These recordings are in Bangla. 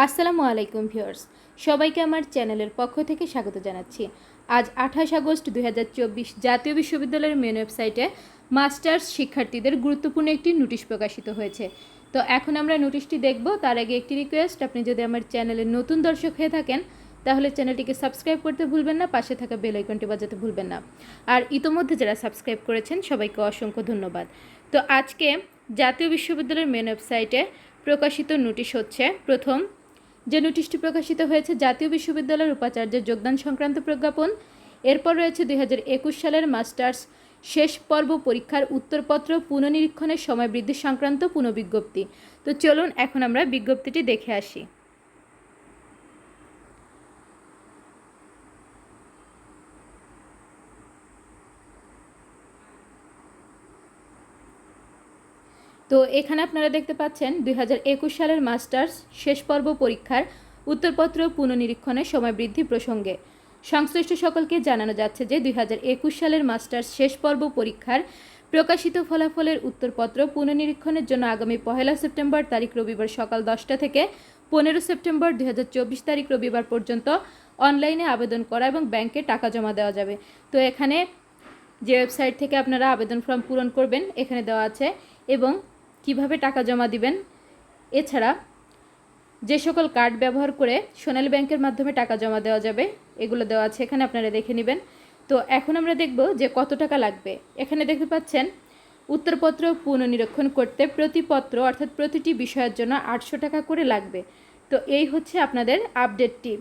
আসসালামু আলাইকুম ভিউয়ার্স, সবাইকে আমার চ্যানেলের পক্ষ থেকে স্বাগত জানাচ্ছি। আজ আঠাশ আগস্ট দু হাজার চব্বিশ জাতীয় বিশ্ববিদ্যালয়ের মেন ওয়েবসাইটে মাস্টার্স শিক্ষার্থীদের গুরুত্বপূর্ণ একটি নোটিশ প্রকাশিত হয়েছে। তো এখন আমরা নোটিশটি দেখব, তার আগে একটি রিকোয়েস্ট আপনি যদি আমার চ্যানেলের নতুন দর্শক হয়ে থাকেন, তাহলে চ্যানেলটিকে সাবস্ক্রাইব করতে ভুলবেন না, পাশে থাকা বেল আইকনটি বাজাতে ভুলবেন না। আর ইতোমধ্যে যারা সাবস্ক্রাইব করেছেন, সবাইকে অসংখ্য ধন্যবাদ। তো আজকে জাতীয় বিশ্ববিদ্যালয়ের মেন ওয়েবসাইটে প্রকাশিত নোটিশ হচ্ছে, প্রথম যে নোটিশটি প্রকাশিত হয়েছে, জাতীয় বিশ্ববিদ্যালয়ের উপাচার্যের যোগদান সংক্রান্ত প্রজ্ঞাপন। এরপর রয়েছে দুই হাজার একুশ সালের মাস্টার্স শেষ পর্ব পরীক্ষার উত্তরপত্র, পুনঃনিরীক্ষণের সময় বৃদ্ধি সংক্রান্ত পুনঃবিজ্ঞপ্তি। তো চলুন, এখন আমরা বিজ্ঞপ্তিটি দেখে আসি। তো এখানে আপনারা দেখতে পাচ্ছেন দুই হাজার একুশ সালের মাস্টার্স শেষ পর্ব পরীক্ষার উত্তরপত্র পুনঃনিরীক্ষণের সময় বৃদ্ধি প্রসঙ্গে। সংশ্লিষ্ট সকলকে জানানো যাচ্ছে যে দুই হাজার একুশ সালের মাস্টার্স শেষ পর্ব পরীক্ষার প্রকাশিত ফলাফলের উত্তরপত্র পুনঃনিরীক্ষণের জন্য আগামী পহেলা সেপ্টেম্বর তারিখ রবিবার সকাল দশটা থেকে পনেরো সেপ্টেম্বর দুই হাজার চব্বিশ তারিখ রবিবার পর্যন্ত অনলাইনে আবেদন করা এবং ব্যাংকে টাকা জমা দেওয়া যাবে। তো এখানে যে ওয়েবসাইট থেকে আপনারা আবেদন ফর্ম পূরণ করবেন, এখানে দেওয়া আছে এবং কীভাবে টাকা জমা দিবেন? এছাড়া যে সকল কার্ড ব্যবহার করে সোনালী ব্যাংকের মাধ্যমে টাকা জমা দেওয়া যাবে, এগুলো দেওয়া আছে, এখানে আপনারা দেখে নেবেন। তো এখন আমরা দেখব যে কত টাকা লাগবে। এখানে দেখতে পাচ্ছেন, উত্তরপত্র পুনঃনিরীক্ষণ করতে প্রতি পত্র, অর্থাৎ প্রতিটি বিষয়ের জন্য আটশো টাকা করে লাগবে। তো এই হচ্ছে আপনাদের আপডেটটি।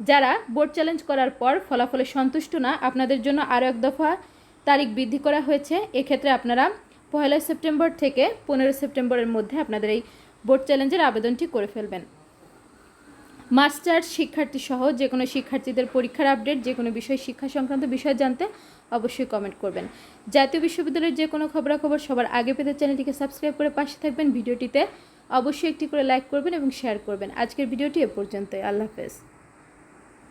যারা বোর্ড চ্যালেঞ্জ করার পর ফলাফলে সন্তুষ্ট না, আপনাদের জন্য আরও এক দফা তারিখ বৃদ্ধি করা হয়েছে। এক্ষেত্রে আপনারা পয়লা সেপ্টেম্বর থেকে পনেরো সেপ্টেম্বরের মধ্যে আপনাদের এই বোর্ড চ্যালেঞ্জের আবেদনটি করে ফেলবেন। মাস্টার্স শিক্ষার্থী সহ যে কোনো শিক্ষার্থীদের পরীক্ষার আপডেট, যে কোনো বিষয় শিক্ষা সংক্রান্ত বিষয় জানতে অবশ্যই কমেন্ট করবেন। জাতীয় বিশ্ববিদ্যালয়ের যে কোনো খবরাখবর সবার আগে পেতে চ্যানেলটিকে সাবস্ক্রাইব করে পাশে থাকবেন। ভিডিওটিতে অবশ্যই একটি করে লাইক করবেন এবং শেয়ার করবেন। আজকের ভিডিওটি এ পর্যন্তই। আল্লাহ হাফেজ।